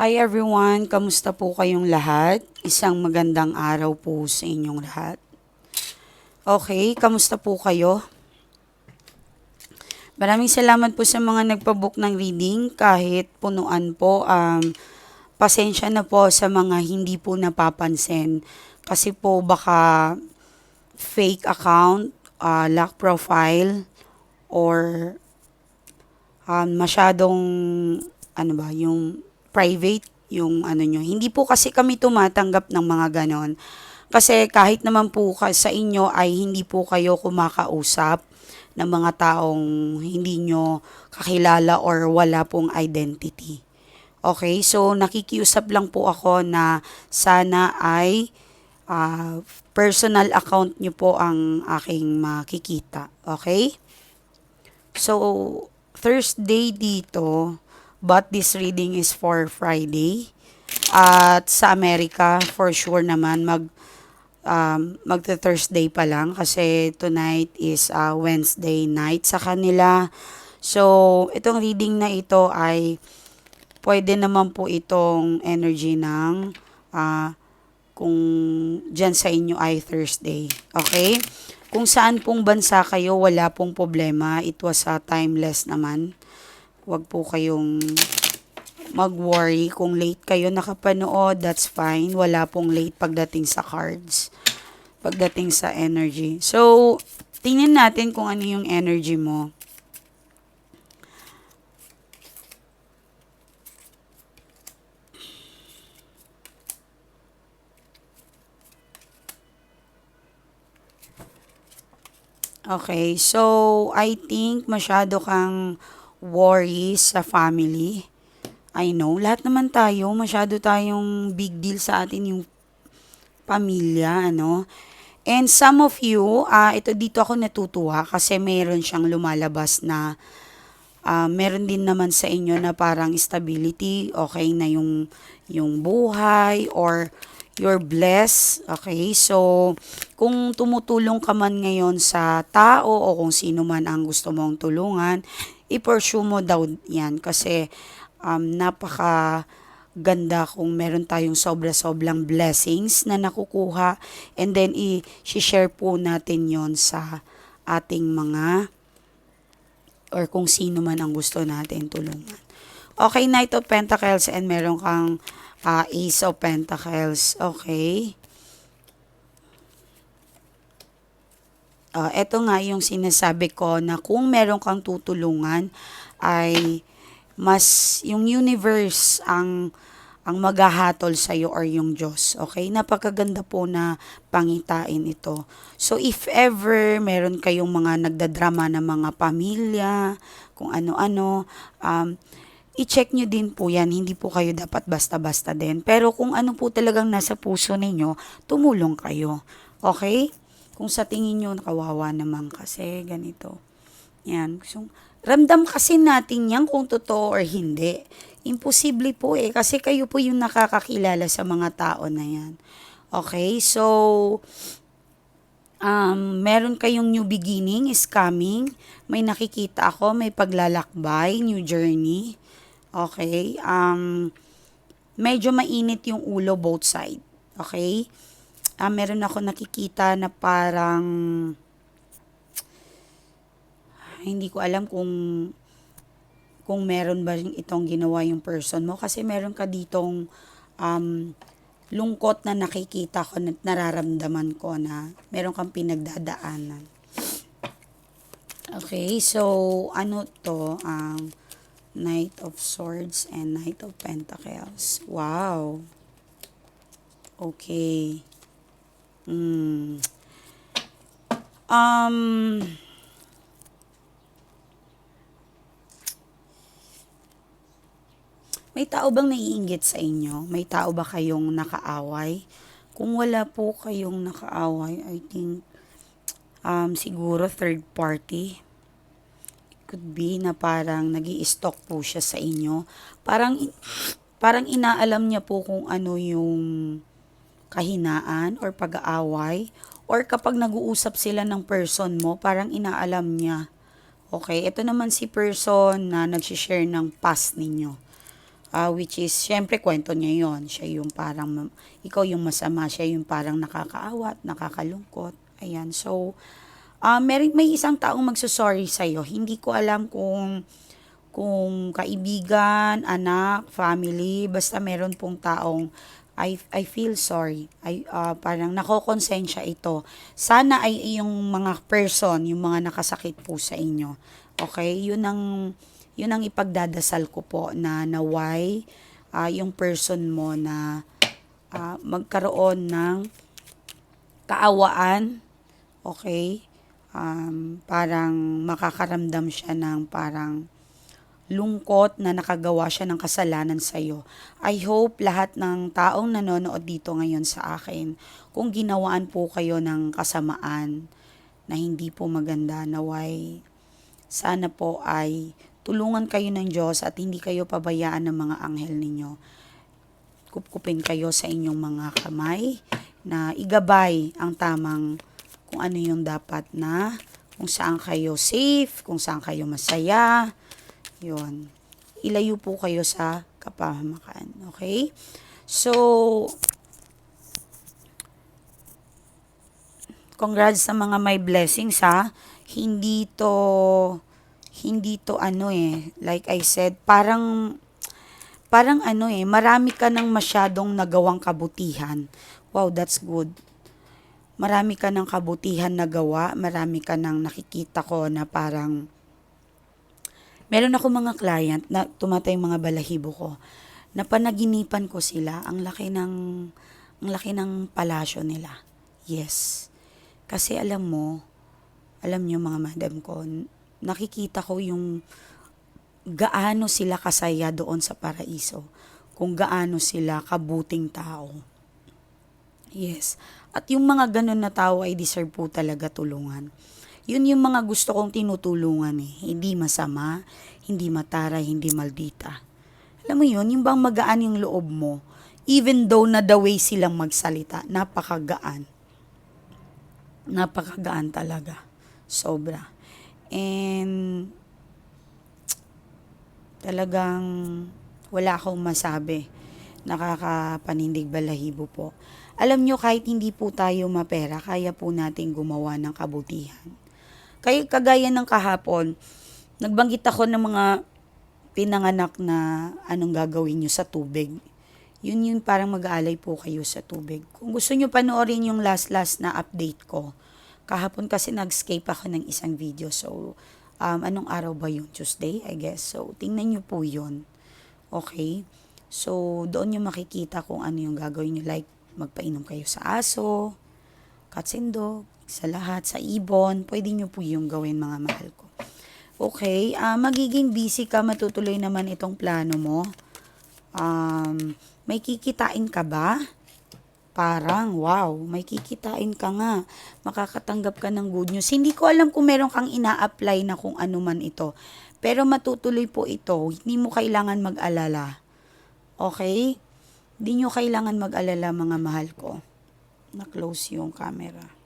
Hi everyone, kamusta po kayong lahat? Isang magandang araw po sa inyong lahat. Okay, kamusta po kayo? Maraming salamat po sa mga nagpabook ng reading kahit punuan po. Um, pasensya na po sa mga hindi po napapansin kasi po baka fake account, uh, lock profile, or um, masyadong ano ba, yung private yung ano nyo. Hindi po kasi kami tumatanggap ng mga ganon. Kasi kahit naman po sa inyo ay hindi po kayo kumakausap ng mga taong hindi nyo kakilala or wala pong identity. Okay, so nakikiusap lang po ako na sana ay uh, personal account nyo po ang aking makikita. Okay? So, Thursday dito, but this reading is for Friday. At sa Amerika, for sure naman, mag um, magta Thursday pa lang kasi tonight is uh, Wednesday night sa kanila. So, itong reading na ito ay pwede naman po itong energy ng uh, kung dyan sa inyo ay Thursday. Okay? Kung saan pong bansa kayo, wala pong problema. It was uh, timeless naman. Huwag po kayong mag-worry. Kung late kayo nakapanood, that's fine. Wala pong late pagdating sa cards. Pagdating sa energy. So, tingnan natin kung ano yung energy mo. Okay, so I think masyado kang worries sa family. I know, lahat naman tayo, masyado tayong big deal sa atin yung pamilya, ano. And some of you, uh, ito dito ako natutuwa kasi meron siyang lumalabas na uh, meron din naman sa inyo na parang stability, okay na yung, yung buhay or you're blessed. Okay, so kung tumutulong ka man ngayon sa tao o kung sino man ang gusto mong tulungan, i-pursue mo daw yan kasi um, napaka ganda kung meron tayong sobra-sobrang blessings na nakukuha and then i-share po natin yon sa ating mga or kung sino man ang gusto natin tulungan. Okay, Knight of Pentacles and meron kang uh, Ace of Pentacles. Okay. Uh, eto nga yung sinasabi ko na kung meron kang tutulungan ay mas yung universe ang ang maghahatol sa iyo or yung Diyos. Okay? Napakaganda po na pangitain ito. So if ever meron kayong mga nagdadrama ng mga pamilya, kung ano-ano, um, i-check nyo din po yan. Hindi po kayo dapat basta-basta din. Pero kung ano po talagang nasa puso ninyo, tumulong kayo. Okay? Kung sa tingin nyo, nakawawa naman kasi, ganito. Yan. So, ramdam kasi natin yan kung totoo or hindi. Imposible po eh, kasi kayo po yung nakakakilala sa mga tao na yan. Okay, so, um, meron kayong new beginning is coming. May nakikita ako, may paglalakbay, new journey. Okay, um, medyo mainit yung ulo both side. Okay, uh, meron ako nakikita na parang hindi ko alam kung kung meron ba itong ginawa yung person mo kasi meron ka ditong um, lungkot na nakikita ko na nararamdaman ko na meron kang pinagdadaanan. Okay, so ano to? Um, Knight of Swords and Knight of Pentacles. Wow. Okay. Mm. Um, may tao bang naiinggit sa inyo? May tao ba kayong nakaaway? Kung wala po kayong nakaaway, I think um, siguro third party. Could be na parang nag stock po siya sa inyo. Parang, parang inaalam niya po kung ano yung kahinaan or pag-aaway or kapag nag-uusap sila ng person mo, parang inaalam niya. Okay, ito naman si person na nag-share ng past ninyo. Ah, which is, syempre, kwento niya yon Siya yung parang, ikaw yung masama, siya yung parang nakakaawat, nakakalungkot. Ayan, so, ah may, may isang taong magsusorry sa'yo. Hindi ko alam kung, kung kaibigan, anak, family, basta meron pong taong I, I feel sorry. I, ah, parang nakokonsensya ito. Sana ay yung mga person, yung mga nakasakit po sa inyo. Okay? Yun ang, yun ang ipagdadasal ko po na naway ah, yung person mo na ah, magkaroon ng kaawaan. Okay? Um, parang makakaramdam siya ng parang lungkot na nakagawa siya ng kasalanan sa iyo. I hope lahat ng taong nanonood dito ngayon sa akin, kung ginawaan po kayo ng kasamaan na hindi po maganda, naway sana po ay tulungan kayo ng Diyos at hindi kayo pabayaan ng mga anghel ninyo. Kupkupin kayo sa inyong mga kamay na igabay ang tamang kung ano yung dapat na, kung saan kayo safe, kung saan kayo masaya, yun. Ilayo po kayo sa kapahamakan. Okay? So, congrats sa mga may blessings ha. Hindi to, hindi to ano eh, like I said, parang, parang ano eh, marami ka ng masyadong nagawang kabutihan. Wow, that's good. Marami ka ng kabutihan na gawa, marami ka ng nakikita ko na parang, Meron ako mga client na tumatay mga balahibo ko. Na panaginipan ko sila, ang laki ng ang laki ng palasyo nila. Yes. Kasi alam mo, alam niyo mga madam ko, nakikita ko yung gaano sila kasaya doon sa paraiso. Kung gaano sila kabuting tao. Yes. At yung mga ganun na tao ay deserve po talaga tulungan. Yun yung mga gusto kong tinutulungan eh. Hindi masama, hindi mataray, hindi maldita. Alam mo yun, yung bang magaan yung loob mo, even though na the way silang magsalita, napakagaan. Napakagaan talaga. Sobra. And talagang wala akong masabi. Nakakapanindig balahibo po. Alam nyo, kahit hindi po tayo mapera, kaya po natin gumawa ng kabutihan. Kaya kagaya ng kahapon, nagbanggit ako ng mga pinanganak na anong gagawin nyo sa tubig. Yun yun parang mag-aalay po kayo sa tubig. Kung gusto nyo panoorin yung last-last na update ko, kahapon kasi nag-scape ako ng isang video. So, um, anong araw ba yun? Tuesday, I guess. So, tingnan nyo po yun. Okay? So, doon nyo makikita kung ano yung gagawin nyo. Like, magpainom kayo sa aso, cats and dog, sa lahat, sa ibon. Pwede nyo po yung gawin mga mahal ko. Okay, ah magiging busy ka, matutuloy naman itong plano mo. Um, may kikitain ka ba? Parang, wow, may kikitain ka nga. Makakatanggap ka ng good news. Hindi ko alam kung meron kang ina-apply na kung ano man ito. Pero matutuloy po ito. Hindi mo kailangan mag-alala. Okay? Hindi nyo kailangan mag-alala mga mahal ko. Na-close yung camera.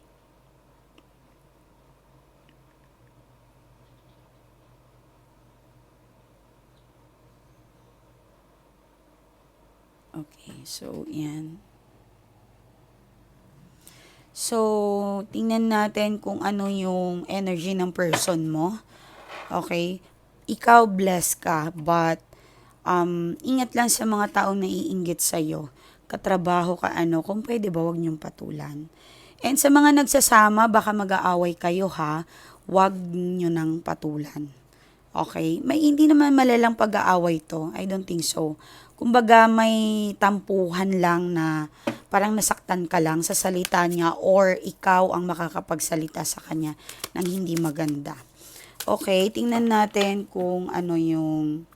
Okay, so yan. So, tingnan natin kung ano yung energy ng person mo. Okay? Ikaw blessed ka, but um, ingat lang sa mga taong naiinggit sa'yo. Katrabaho ka ano, kung pwede ba wag niyong patulan. And sa mga nagsasama, baka mag-aaway kayo ha, wag niyo nang patulan. Okay? May hindi naman malalang pag-aaway to. I don't think so. Kumbaga may tampuhan lang na parang nasaktan ka lang sa salita niya or ikaw ang makakapagsalita sa kanya ng hindi maganda. Okay, tingnan natin kung ano yung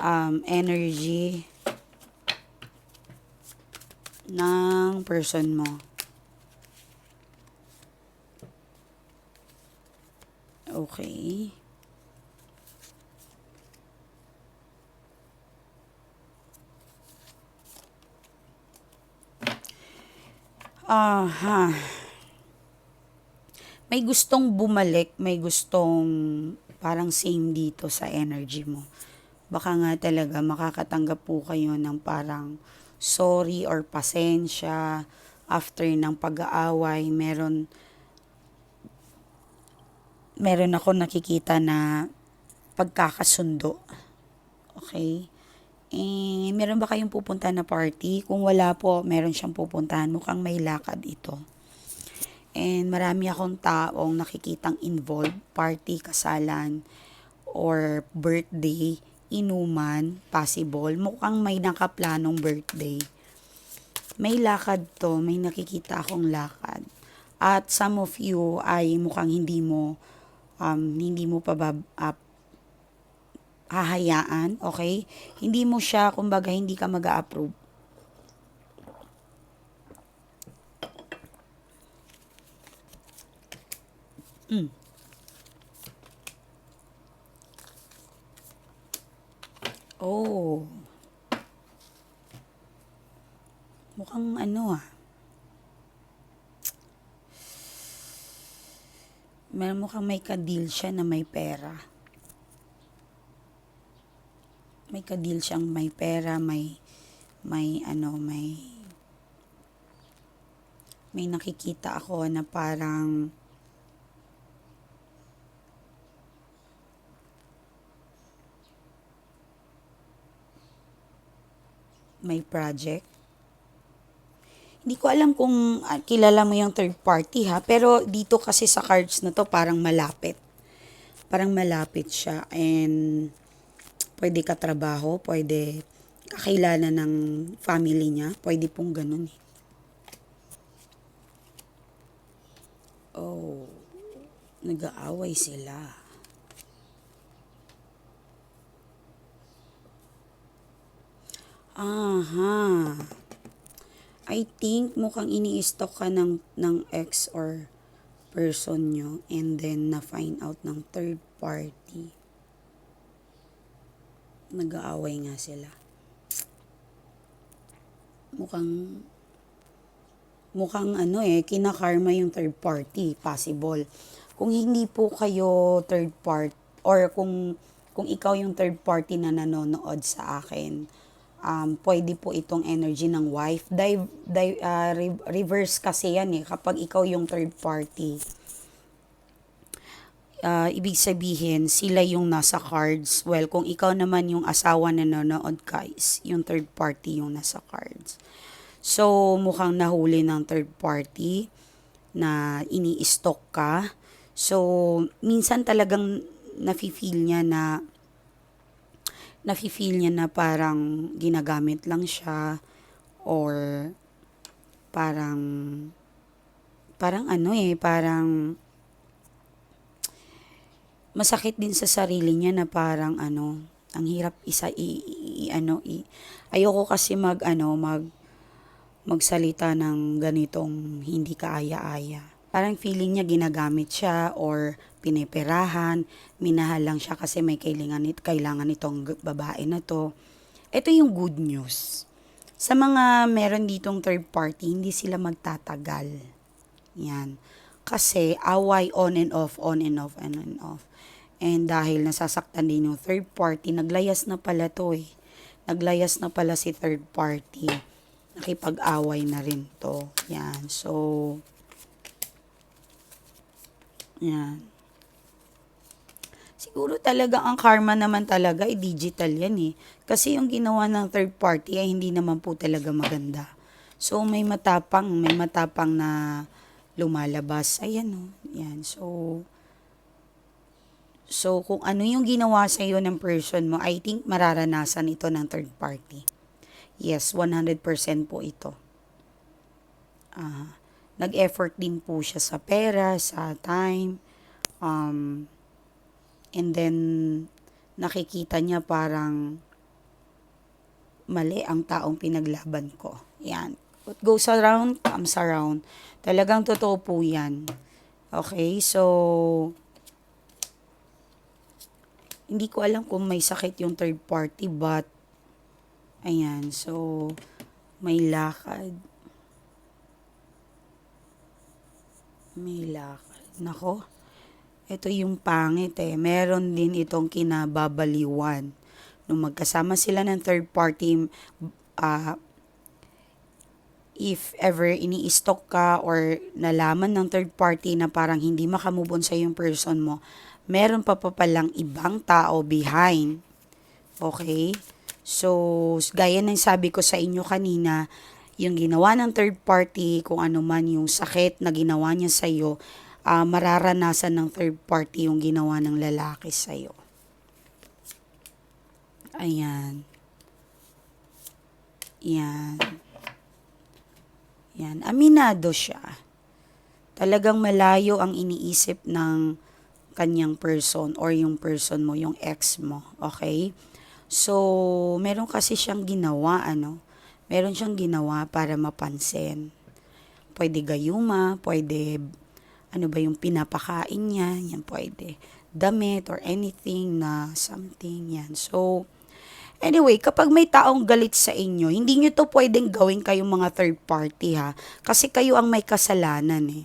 um, energy ng person mo. Okay. Aha. May gustong bumalik, may gustong parang same dito sa energy mo. baka nga talaga makakatanggap po kayo ng parang sorry or pasensya after ng pag-aaway. Meron, meron ako nakikita na pagkakasundo. Okay? Eh, meron ba kayong pupunta na party? Kung wala po, meron siyang pupuntahan. Mukhang may lakad ito. And marami akong taong nakikitang involved, party, kasalan, or birthday, inuman, possible. Mukhang may nakaplanong birthday. May lakad to, may nakikita akong lakad. At some of you ay mukhang hindi mo um, hindi mo pa ba, uh, hahayaan, okay? Hindi mo siya, kumbaga, hindi ka mag approve Mm. Oh. Mukhang ano ah. May mukhang may kadil siya na may pera. May kadil siyang may pera, may may ano, may may nakikita ako na parang may project. Hindi ko alam kung uh, kilala mo yung third party ha, pero dito kasi sa cards na to parang malapit. Parang malapit siya and pwede ka trabaho, pwede kakilala ng family niya, pwede pong ganun eh. Oh, nag-aaway sila. Aha. I think mukhang ini-stalk ka ng, ng ex or person nyo and then na-find out ng third party. Nag-aaway nga sila. Mukhang mukhang ano eh, kinakarma yung third party, possible. Kung hindi po kayo third part or kung kung ikaw yung third party na nanonood sa akin, um, pwede po itong energy ng wife. Di, di, uh, re- reverse kasi yan eh, kapag ikaw yung third party. Uh, ibig sabihin, sila yung nasa cards. Well, kung ikaw naman yung asawa na nanonood guys, yung third party yung nasa cards. So, mukhang nahuli ng third party na ini-stalk ka. So, minsan talagang nafe-feel niya na nafe-feel niya na parang ginagamit lang siya or parang parang ano eh, parang masakit din sa sarili niya na parang ano, ang hirap isa i, i ano i, ayoko kasi mag ano mag magsalita ng ganitong hindi kaaya-aya. Parang feeling niya ginagamit siya or piniperahan, minahal lang siya kasi may kailangan, kailangan itong babae na to. Ito yung good news. Sa mga meron ditong third party, hindi sila magtatagal. Yan. Kasi away on and off, on and off, on and off. And dahil nasasaktan din yung third party, naglayas na pala to eh. Naglayas na pala si third party. Nakipag-away na rin to. Yan. So, yan. Siguro talaga ang karma naman talaga ay digital yan eh. Kasi yung ginawa ng third party ay hindi naman po talaga maganda. So may matapang, may matapang na lumalabas. Ayan o. Oh, yan. So, so kung ano yung ginawa sa iyo ng person mo, I think mararanasan ito ng third party. Yes, 100% po ito. Uh, nag-effort din po siya sa pera, sa time, um, And then, nakikita niya parang mali ang taong pinaglaban ko. Yan. What goes around, comes around. Talagang totoo po yan. Okay, so, hindi ko alam kung may sakit yung third party, but, ayan, so, may lakad. Lakad. Nako, ito yung pangit eh. Meron din itong kinababaliwan. nung magkasama sila ng third party, ah, if ever ini-stalk ka or nalaman ng third party na parang hindi makamove on sa yung person mo, meron pa pa palang ibang tao behind. Okay? So, gaya ng sabi ko sa inyo kanina, yung ginawa ng third party, kung ano man yung sakit na ginawa niya sa iyo, ah, mararanasan ng third party yung ginawa ng lalaki sa iyo. Ayan. Yan. Yan. Aminado siya. Talagang malayo ang iniisip ng kanyang person or yung person mo, yung ex mo. Okay? So, meron kasi siyang ginawa, ano? Meron siyang ginawa para mapansin. Pwede gayuma, pwede, ano ba yung pinapakain niya, yan pwede. Damit or anything na something, yan. So, Anyway, kapag may taong galit sa inyo, hindi nyo to pwedeng gawin kayong mga third party ha. Kasi kayo ang may kasalanan eh.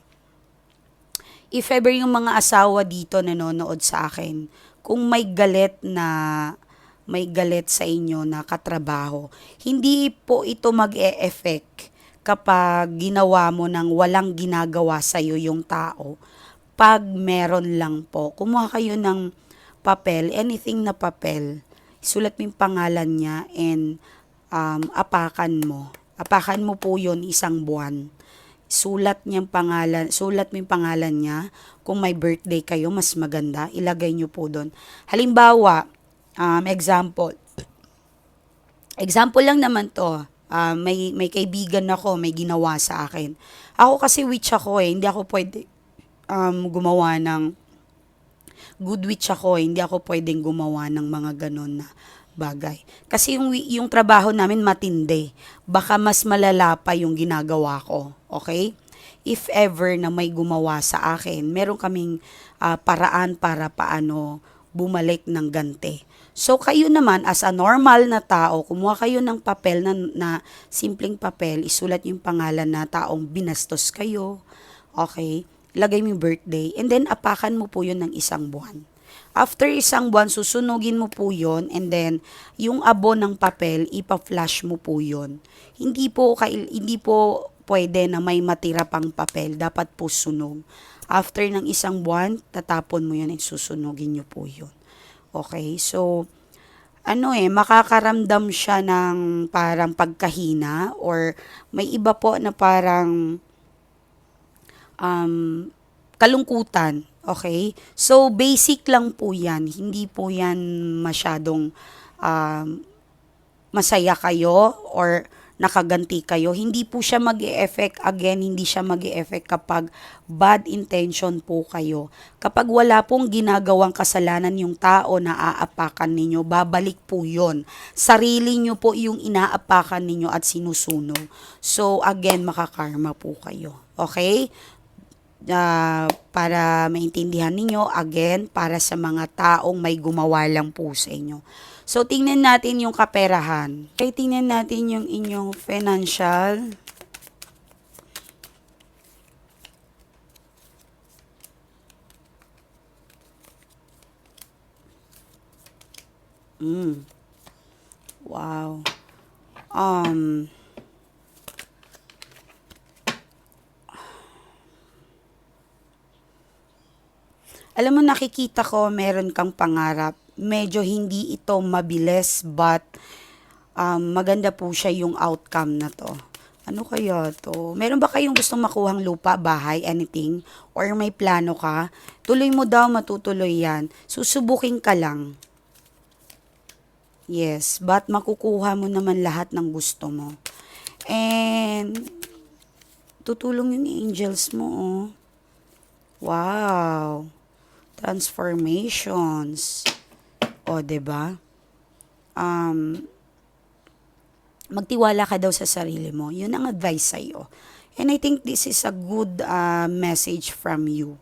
If ever yung mga asawa dito nanonood sa akin, kung may galit na may galit sa inyo na katrabaho, hindi po ito mag-e-effect kapag ginawa mo ng walang ginagawa sa iyo yung tao. Pag meron lang po, kumuha kayo ng papel, anything na papel, sulat mo yung pangalan niya and um, apakan mo. Apakan mo po yon isang buwan. Sulat niyang pangalan, sulat mo yung pangalan niya. Kung may birthday kayo, mas maganda. Ilagay niyo po doon. Halimbawa, um, example. Example lang naman to. Uh, may, may kaibigan ako, may ginawa sa akin. Ako kasi witch ako eh. Hindi ako pwede um, gumawa ng good witch ako, eh. hindi ako pwedeng gumawa ng mga ganon na bagay. Kasi yung, yung trabaho namin matindi. Baka mas malala pa yung ginagawa ko. Okay? If ever na may gumawa sa akin, meron kaming uh, paraan para paano bumalik ng gante. So kayo naman as a normal na tao, kumuha kayo ng papel na, na simpleng papel, isulat yung pangalan na taong binastos kayo. Okay? lagay mo yung birthday, and then apakan mo po yun ng isang buwan. After isang buwan, susunugin mo po yon and then yung abo ng papel, ipa-flash mo po yon. Hindi po, hindi po pwede na may matira pang papel, dapat po sunog. After ng isang buwan, tatapon mo yun and susunugin nyo po yun. Okay, so ano eh, makakaramdam siya ng parang pagkahina or may iba po na parang um, kalungkutan. Okay? So, basic lang po yan. Hindi po yan masyadong um, masaya kayo or nakaganti kayo. Hindi po siya mag effect again, hindi siya mag effect kapag bad intention po kayo. Kapag wala pong ginagawang kasalanan yung tao na aapakan ninyo, babalik po yon Sarili nyo po yung inaapakan ninyo at sinusunog. So, again, makakarma po kayo. Okay? Uh, para maintindihan ninyo, again, para sa mga taong may gumawa lang po sa inyo. So, tingnan natin yung kaperahan. Okay, tingnan natin yung inyong financial. Mm. Wow. Um, Alam mo, nakikita ko meron kang pangarap. Medyo hindi ito mabilis but um, maganda po siya yung outcome na to. Ano kaya to? Meron ba kayong gustong makuhang lupa, bahay, anything? Or may plano ka? Tuloy mo daw, matutuloy yan. Susubukin ka lang. Yes, but makukuha mo naman lahat ng gusto mo. And, tutulong yung angels mo, oh. Wow transformations. O, ba? Um, magtiwala ka daw sa sarili mo. 'Yun ang advice sa iyo. And I think this is a good uh, message from you.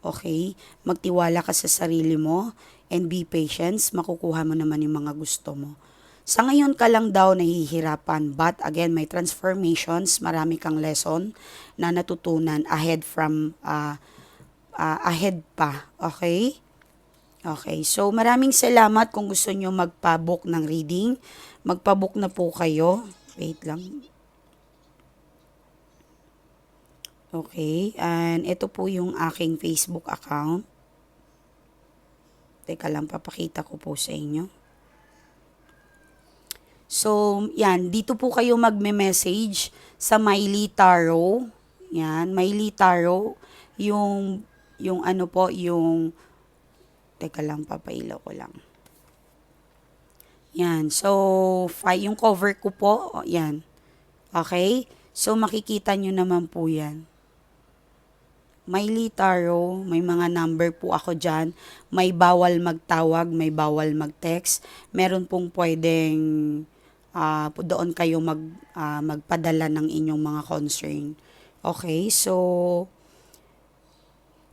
Okay? Magtiwala ka sa sarili mo and be patient. Makukuha mo naman yung mga gusto mo. Sa ngayon ka lang daw nahihirapan, but again, may transformations, marami kang lesson na natutunan ahead from uh, uh, ahead pa. Okay? Okay, so maraming salamat kung gusto nyo magpabook ng reading. Magpabook na po kayo. Wait lang. Okay, and ito po yung aking Facebook account. Teka lang, papakita ko po sa inyo. So, yan, dito po kayo magme-message sa Miley Tarot. Yan, Miley Tarot, yung, yung ano po, yung, teka lang, papailaw ko lang. Yan, so, fi- yung cover ko po, yan. Okay? So, makikita nyo naman po yan. Miley Tarot, may mga number po ako dyan. May bawal magtawag, may bawal mag-text. Meron pong pwedeng po doon kayo mag, ah, magpadala ng inyong mga concern. Okay, so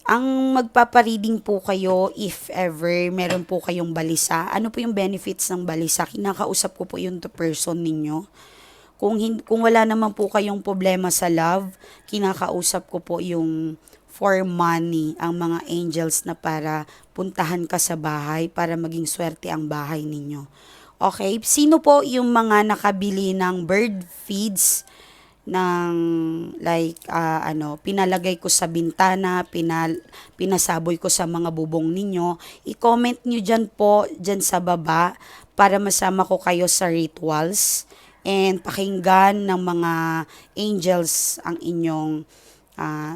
ang magpapareading po kayo if ever meron po kayong balisa. Ano po yung benefits ng balisa? Kinakausap ko po yung to person ninyo. Kung, hin- kung wala naman po kayong problema sa love, kinakausap ko po yung for money ang mga angels na para puntahan ka sa bahay para maging swerte ang bahay ninyo. Okay, sino po yung mga nakabili ng bird feeds ng like ah, ano pinalagay ko sa bintana, pinal, pinasaboy ko sa mga bubong ninyo. I-comment nyo dyan po dyan sa baba para masama ko kayo sa rituals and pakinggan ng mga angels ang inyong ah,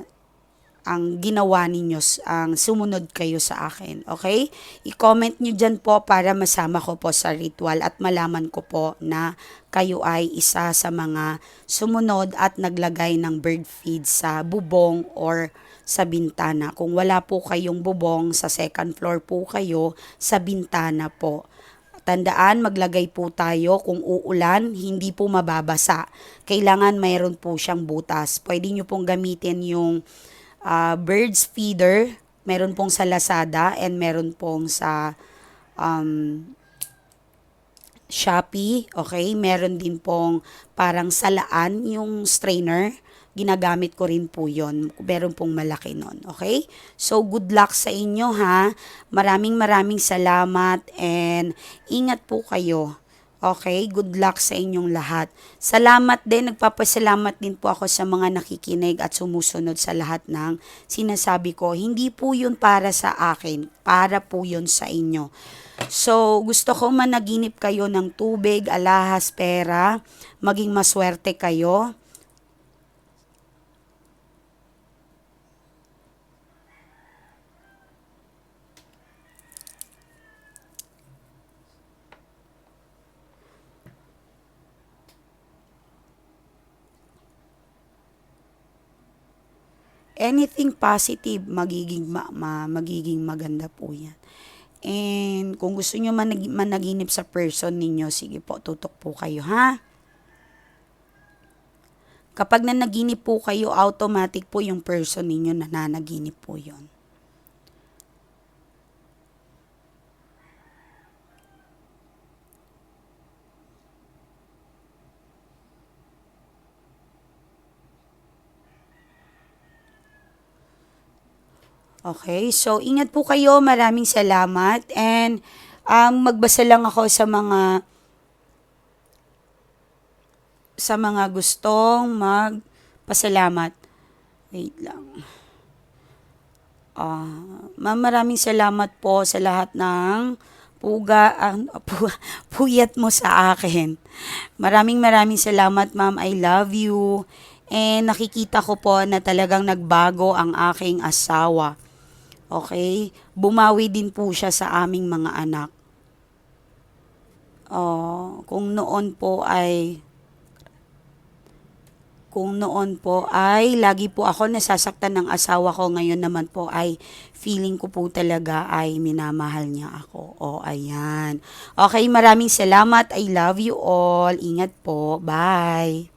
ang ginawa ninyo, ang sumunod kayo sa akin. Okay? I-comment nyo dyan po para masama ko po sa ritual at malaman ko po na kayo ay isa sa mga sumunod at naglagay ng bird feed sa bubong or sa bintana. Kung wala po kayong bubong, sa second floor po kayo, sa bintana po. Tandaan, maglagay po tayo kung uulan, hindi po mababasa. Kailangan mayroon po siyang butas. Pwede nyo pong gamitin yung ah, birds feeder, meron pong sa Lazada and meron pong sa um, Shopee, okay? Meron din pong parang salaan yung strainer. Ginagamit ko rin po yon. Meron pong malaki nun, okay? So, good luck sa inyo ha. Maraming maraming salamat and ingat po kayo. Okay, good luck sa inyong lahat. Salamat din, nagpapasalamat din po ako sa mga nakikinig at sumusunod sa lahat ng sinasabi ko. Hindi po yun para sa akin, para po yun sa inyo. So, gusto ko managinip kayo ng tubig, alahas, pera, maging maswerte kayo. Anything positive, magiging, ma, ma- magiging maganda po yan. And kung gusto nyo manag- managinip sa person ninyo, sige po, tutok po kayo, ha? Kapag nanaginip po kayo, automatic po yung person ninyo nananaginip po yon. Okay, so ingat po kayo. Maraming salamat. And um, magbasa lang ako sa mga sa mga gustong magpasalamat. Wait lang. Ah, ma'am, maraming salamat po sa lahat ng puga, ang pu, puyat mo sa akin. Maraming maraming salamat, ma'am. I love you. And nakikita ko po na talagang nagbago ang aking asawa. Okay? Bumawi din po siya sa aming mga anak. Oh, kung noon po ay kung noon po ay lagi po ako nasasaktan ng asawa ko, ngayon naman po ay feeling ko po talaga ay minamahal niya ako. O, ayan. Okay, maraming salamat. I love you all. Ingat po. Bye.